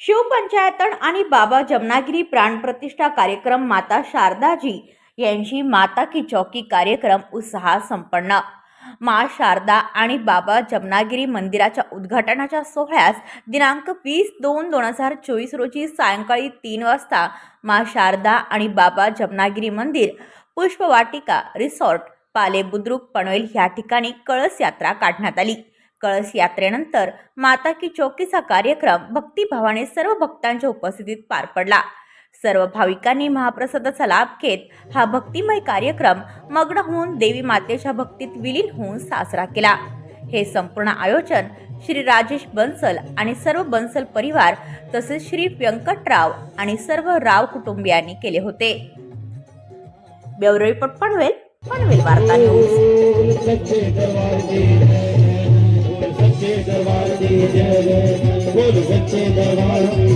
शिवपंचायतन आणि बाबा जमनागिरी प्राणप्रतिष्ठा कार्यक्रम माता शारदाजी यांची माता की चौकी कार्यक्रम उत्साहात संपन्न. मा शारदा आणि बाबा जमनागिरी मंदिराच्या उद्घाटनाच्या सोहळ्यास दिनांक वीस दोन दोन हजार चोवीस रोजी सायंकाळी तीन वाजता मा शारदा आणि बाबा जमनागिरी मंदिर पुष्पवाटिका रिसॉर्ट पाले बुद्रुक पनवेल या ठिकाणी कळस यात्रा काढण्यात आली. कळस यात्रेनंतर माता की चौकीचा कार्यक्रम भक्तिभावाने सर्व भक्तांच्या उपस्थितीत पार पडला. सर्व भाविकांनी महाप्रसादाचा लाभ घेत हा भक्तिमय कार्यक्रम मग्न होऊन देवी मातेच्या भक्तीत विलीन होऊन साजरा केला. हे संपूर्ण आयोजन श्री राजेश बन्सल आणि सर्व बन्सल परिवार तसेच श्री व्यंकटराव आणि सर्व राव कुटुंबियांनी केले होते. ब्युरो रिपोर्ट पनवेल पनवेल वार्ता न्यूज. दरबार की जय। जय बोल सच्चे दरबार की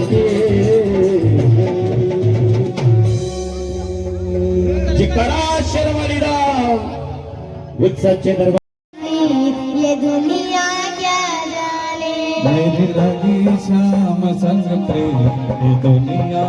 जिकरा शर्मली राम सच्चे दरबार। ये दुनिया क्या जाने? मेरी लगी श्याम संग प्रेम ये दुनिया